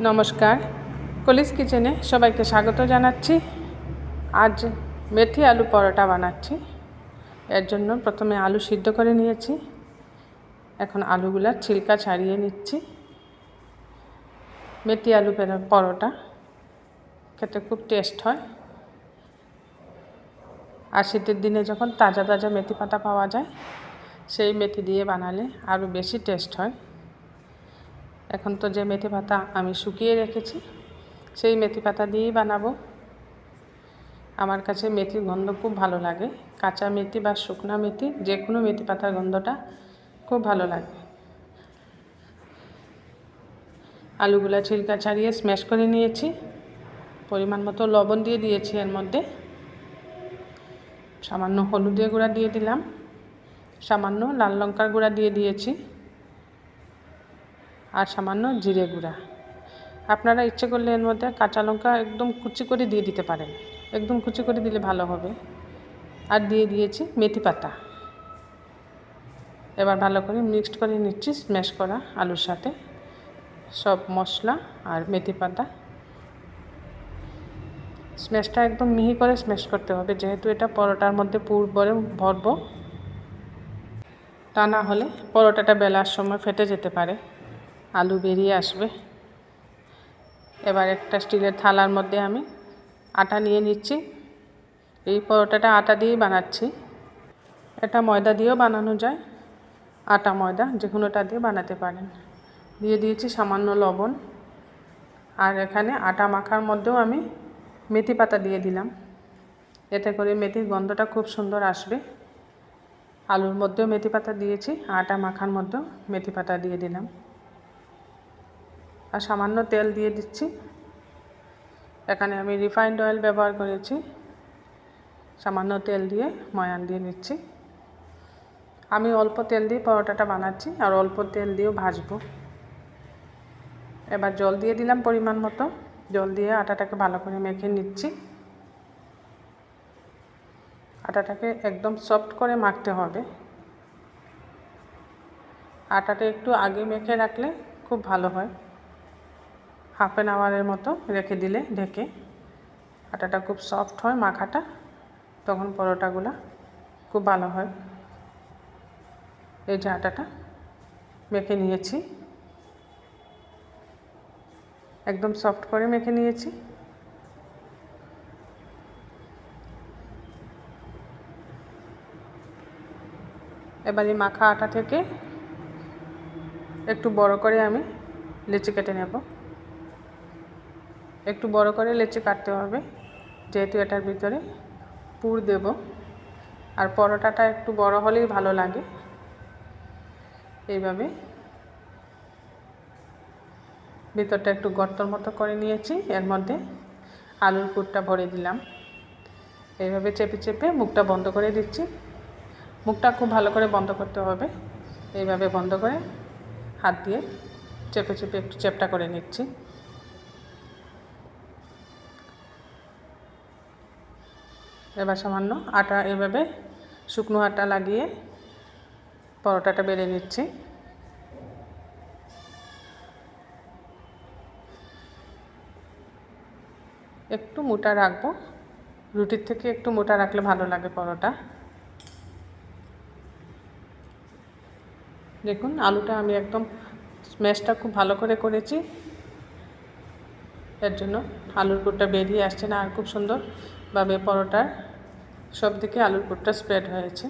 নমস্কার। কলিস কিচেনে সবাইকে স্বাগত জানাচ্ছি। আজ মেথি আলু পরোটা বানাচ্ছি। এর জন্য প্রথমে আলু সিদ্ধ করে নিয়েছি। এখন আলুগুলার ছিলকা ছাড়িয়ে নিচ্ছি। মেথি আলু পেরা- পরোটা খেতে খুব টেস্ট হয়। আর শীতের দিনে যখন তাজা তাজা মেথি পাতা পাওয়া যায়, সেই মেথি দিয়ে বানালে আরও বেশি টেস্ট হয়। এখন তো যে মেথি পাতা আমি শুকিয়ে রেখেছি, সেই মেথি পাতা দিয়েই বানাবো। আমার কাছে মেথির গন্ধ খুব ভালো লাগে, কাঁচা মেথি বা শুকনা মেথি, যে কোনো মেথি পাতার গন্ধটা খুব ভালো লাগে। আলুগুলা ছিলকা ছাড়িয়ে স্ম্যাশ করে নিয়েছি, পরিমাণ মতো লবণ দিয়ে দিয়েছি এর মধ্যে। সামান্য হলুদের গুঁড়া দিয়ে দিলাম, সামান্য লাল লঙ্কার গুঁড়া দিয়ে দিয়েছি। আর সামান্য জিরে গুঁড়া। আপনারা ইচ্ছে করলে এর মধ্যে কাঁচা লঙ্কা একদম কুচি করে দিয়ে দিতে পারেন। একদম কুচি করে দিলে ভালো হবে। আর দিয়ে দিয়েছি মেথি পাতা। এবার ভালো করে মিক্সড করে নিচ্ছি, স্ম্যাশ করা আলুর সাথে। সব মশলা আর মেথি পাতা। স্ম্যাশটা একদম মিহি করে স্ম্যাশ করতে হবে। যেহেতু এটা পরোটার মধ্যে পুর ভরে ভরবো, তা না হলে পরোটাটা বেলার সময় ফেটে যেতে পারে। আলু বেরিয়ে আসবে। এবার একটা স্টিলের থালার মধ্যে আমি আটা নিয়ে নিচ্ছি। এই পরোটাটা আটা দিয়েই বানাচ্ছি। এটা ময়দা দিয়েও বানানো যায়। আটা ময়দা, যে কোনোটা দিয়ে বানাতে পারেন। দিয়ে দিয়েছি সামান্য লবণ। আর এখানে আটা মাখার মধ্যেও আমি মেথি পাতা দিয়ে দিলাম। এতে করে মেথির গন্ধটা খুব সুন্দর আসবে। আলুর মধ্যেও মেথি পাতা দিয়েছি, আটা মাখার মধ্যেও মেথি পাতা দিয়ে দিলাম। আর সামান্য তেল দিয়ে দিচ্ছি। এখানে আমি রিফাইন্ড অয়েল ব্যবহার করেছি। সামান্য তেল দিয়ে ময়ান দিয়ে নিচ্ছি। আমি অল্প তেল দিয়ে পরোটাটা বানাচ্ছি আর অল্প তেল দিয়েও ভাজবো। এবার জল দিয়ে দিলাম পরিমাণ মতো। জল দিয়ে আটাটাকে ভালো করে মেখে নিচ্ছি। আটাটাকে একদম সফট করে মাখতে হবে। আটাটা একটু আগে মেখে রাখলে খুব ভালো হয়। হাফ অ্যান আওয়ারের মতো রেখে দিলে ঢেকে আটাটা খুব সফট হয় মাখাটা, তখন পরোটাগুলো খুব ভালো হয়। এই যে আটাটা মেখে নিয়েছি। একদম সফট করে মেখে নিয়েছি। এবার এই মাখা আটা থেকে একটু বড় করে আমি লেচি কেটে নেব। একটু বড় করে লেচি কাটতে হবে, যেহেতু এটার ভিতরে পুর দেব। আর পরোটাটা একটু বড় হলেই ভালো লাগে। এইভাবে ভিতরটা একটু গর্তর মতো করে নিয়েছি, এর মধ্যে আলুর পুরটা ভরে দিলাম। এইভাবে চেপে চেপে মুখটা বন্ধ করে দিচ্ছি। মুখটা খুব ভালো করে বন্ধ করতে হবে। এইভাবে বন্ধ করে হাত দিয়ে চেপে চেপে একটু চেপটা করে নিচ্ছি। এবার সামান্য আটা এভাবে শুকনো আটা লাগিয়ে পরোটাটা বেড়ে নিচ্ছি। একটু মোটা রাখব। রুটির থেকে একটু মোটা রাখলে ভালো লাগে পরোটা। দেখুন, আলুটা আমি একদম স্ম্যাশটা খুব ভালো করে করেছি। এর জন্য আলুর পুরটা বেরিয়ে আসছে না, আর খুব সুন্দরভাবে পরোটার সব দিকে আলুর পুরটা স্প্রেড হয়েছে।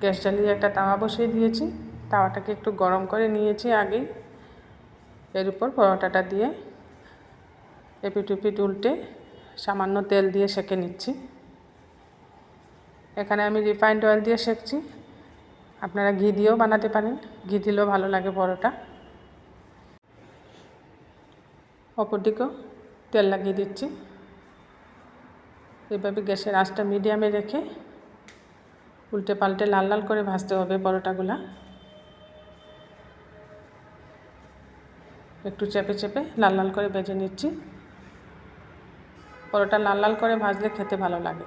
গ্যাস জ্বালিয়ে একটা তাওয়া বসিয়ে দিয়েছি। তাওয়াটাকে একটু গরম করে নিয়েছি আগেই। এর উপর পরোটাটা দিয়ে এপিট উপিট উল্টে সামান্য তেল দিয়ে সেঁকে নিচ্ছি। এখানে আমি রিফাইন্ড অয়েল দিয়ে সেঁকছি। আপনারা ঘি দিয়েও বানাতে পারেন। ঘি দিলেও ভালো লাগে পরোটা। অপর দিকেও তেল লাগিয়ে দিচ্ছি। এভাবে গ্যাসের আঁচটা মিডিয়ামে রেখে উল্টে পাল্টে লাল লাল করে ভাজতে হবে পরোটাগুলা। একটু চেপে চেপে লাল লাল করে ভেজে নিচ্ছি। পরোটা লাল লাল করে ভাজলে খেতে ভালো লাগে।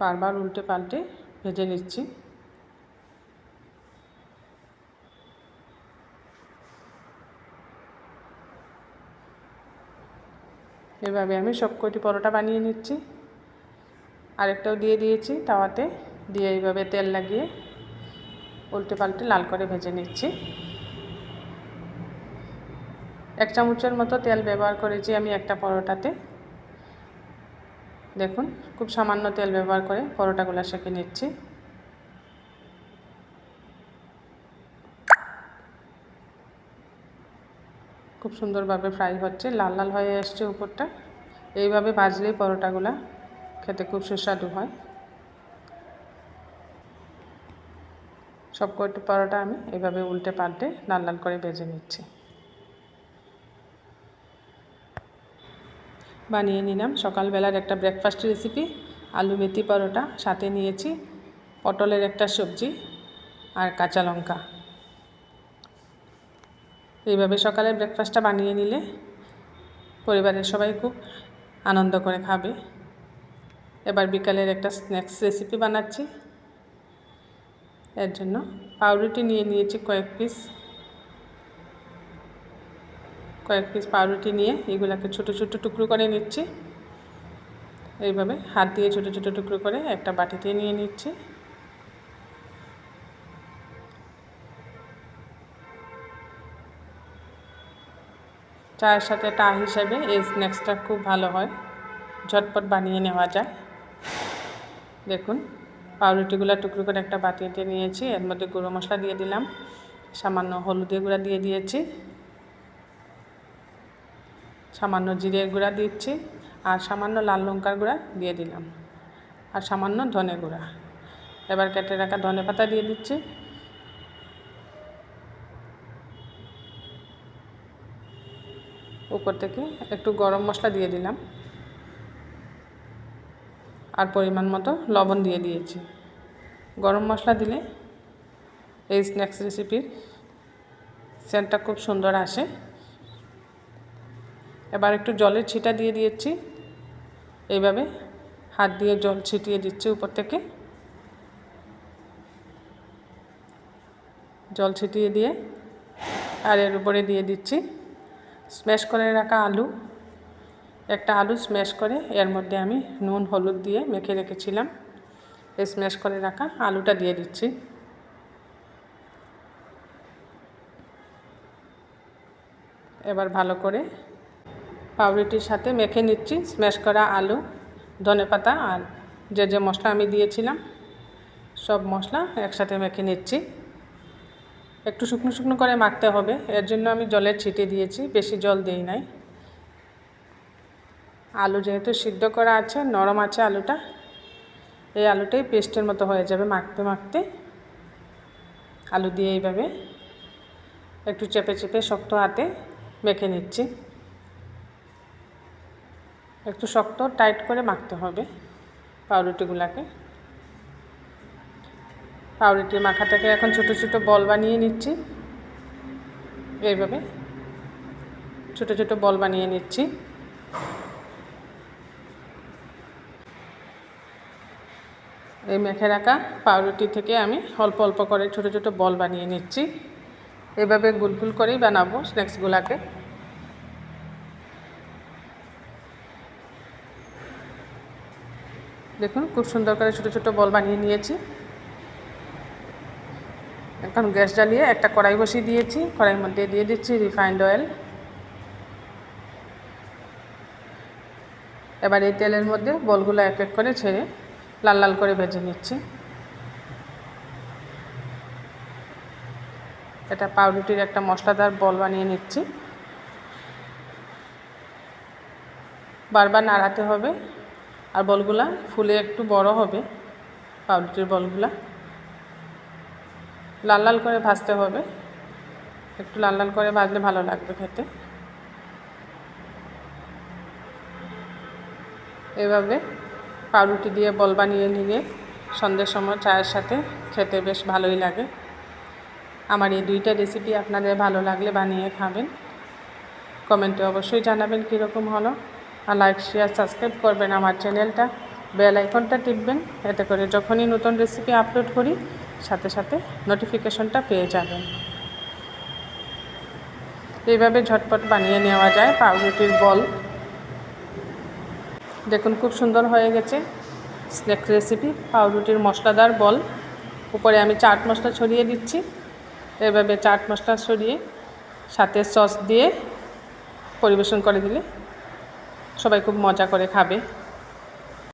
বারবার উল্টে পাল্টে ভেজে নিচ্ছি। এভাবে আমি সব কটি পরোটা বানিয়ে নিচ্ছি। আরেকটাও দিয়ে দিয়েছি তাওয়াতে। দিয়ে এইভাবে তেল লাগিয়ে উল্টে পাল্টে লাল করে ভেজে নিচ্ছি। এক চামচের মতো তেল ব্যবহার করেছি আমি একটা পরোটাতে। দেখুন, খুব সামান্য তেল ব্যবহার করে পরোটাগুলো সেঁকে নিচ্ছি। খুব সুন্দরভাবে ফ্রাই হচ্ছে, লাল লাল হয়ে আসছে উপরটা। এইভাবে ভাজলেই পরোটাগুলো খেতে খুব সুস্বাদু হয়। সব কটি পরোটা আমি এভাবে উল্টে পাল্টে লাল লাল করে ভেজে নিচ্ছি। বানিয়ে নিলাম। সকালবেলার একটা ব্রেকফাস্ট রেসিপি আলু মেথি পরোটা, সাথে নিয়েছি পটলের একটা সবজি আর কাঁচা লঙ্কা। এইভাবে সকালের ব্রেকফাস্টটা বানিয়ে নিলে পরিবারের সবাই খুব আনন্দ করে খাবে। এবার বিকালের একটা স্ন্যাক্স রেসিপি বানাচ্ছি। এর জন্য পাউরুটি নিয়ে নিয়েছি কয়েক পিস কয়েক পিস পাউরুটি নিয়ে এগুলোকে ছোটো ছোটো টুকরো করে নিচ্ছি। এইভাবে হাত দিয়ে ছোটো ছোটো টুকরো করে একটা বাটিতে নিয়ে নিচ্ছি। চায়ের সাথে টা হিসেবে এই স্ন্যাক্সটা খুব ভালো হয়। ঝটপট বানিয়ে নেওয়া যায় দেখুন, পাউরুটিগুলো টুকরো করে একটা বাটিতে নিয়েছি। এর মধ্যে গুঁড়ো মশলা দিয়ে দিলাম। সামান্য হলুদের গুঁড়া দিয়ে দিয়েছি। সামান্য জিরের গুঁড়া দিচ্ছি আর সামান্য লাল লঙ্কার গুঁড়া দিয়ে দিলাম। আর সামান্য ধনে গুঁড়া। এবার কেটে রাখা ধনে পাতা দিয়ে দিচ্ছি। উপর থেকে একটু গরম মশলা দিয়ে দিলাম। আর পরিমাণ মতো লবণ দিয়ে দিয়েছি। গরম মশলা দিলে এই স্ন্যাক্স রেসিপির সেন্টটা খুব সুন্দর আসে। এবার একটু জলের ছিটা দিয়ে দিয়েছি। এইভাবে হাত দিয়ে জল ছিটিয়ে দিচ্ছি উপর থেকে। জল ছিটিয়ে দিয়ে আর এর উপরে দিয়ে দিচ্ছি স্ম্যাশ করে রাখা আলু। একটা আলু স্ম্যাশ করে, এর মধ্যে আমি নুন, হলুদ দিয়ে মেখে রেখেছিলাম। এই স্ম্যাশ করে রাখা আলুটা দিয়ে দিচ্ছি। এবার ভালো করে পাউরুটির সাথে মেখে নিচ্ছি। স্ম্যাশ করা আলু, ধনে পাতা আর যে যে মশলা আমি দিয়েছিলাম, সব মশলা একসাথে মেখে নিচ্ছি। একটু শুকনো শুকনো করে মাখতে হবে। এর জন্য আমি জলের ছিটে দিয়েছি, বেশি জল দিই নাই। আলু যেহেতু সিদ্ধ করা আছে, নরম আছে আলুটা, এই আলুটাই পেস্টের মতো হয়ে যাবে মাখতে মাখতে। আলু দিয়ে এইভাবে একটু চেপে চেপে শক্ত হাতে মেখে নিচ্ছি। একটু শক্ত, টাইট করে মাখতে হবে পাউরুটিগুলোকে। পাউরুটির মাখাটাকে এখন ছোটো ছোটো বল বানিয়ে নিচ্ছি। এইভাবে ছোটো ছোটো বল বানিয়ে নিচ্ছি। এই মেখে রাখা পাউরুটি থেকে আমি অল্প অল্প করে ছোটো ছোটো বল বানিয়ে নিচ্ছি। এভাবে গুলগুল করেই বানাবো স্ন্যাক্সগুলোকে। দেখুন, খুব সুন্দর করে ছোটো ছোটো বল বানিয়ে নিয়েছি। এখন গ্যাস জ্বালিয়ে একটা কড়াই বসিয়ে দিয়েছি, কড়াইয়ের মধ্যে দিয়ে দিচ্ছি রিফাইন্ড অয়েল। এবার এই তেলের মধ্যে বলগুলো এক এক করে ছেড়ে লাল লাল করে ভেজে নিচ্ছি। এটা পাউরুটির একটা মশলাদার বল বানিয়ে নিচ্ছি। বারবার নাড়াতে হবে আর বলগুলা ফুলে একটু বড় হবে, পাউরুটির বলগুলা। লাল লাল করে ভাজতে হবে। একটু লাল লাল করে ভাজলে ভালো লাগবে খেতে। এভাবে পাউরুটি দিয়ে বল বানিয়ে নিয়ে সন্ধ্যের সময় চায়ের সাথে খেতে বেশ ভালোই লাগে। আমার এই দুইটা রেসিপি আপনাদের ভালো লাগলে বানিয়ে খাবেন। কমেন্টে অবশ্যই জানাবেন কীরকম হলো। আর লাইক শেয়ার সাবস্ক্রাইব করবেন আমার চ্যানেলটা বেল আইকনটা টিপবেন। এতে করে যখনই নতুন রেসিপি আপলোড করি সাথে সাথে নোটিফিকেশনটা পেয়ে যাবেন। এইভাবে ঝটপট বানিয়ে নেওয়া যায় পাউরুটির বল। দেখুন, খুব সুন্দর হয়ে গেছে স্ন্যাক রেসিপি পাউরুটির মশলাদার বল। উপরে আমি চাট মশলা ছড়িয়ে দিচ্ছি। এভাবে চাট মশলা ছড়িয়ে সাথে সস দিয়ে পরিবেশন করে দিলে সবাই খুব মজা করে খাবে।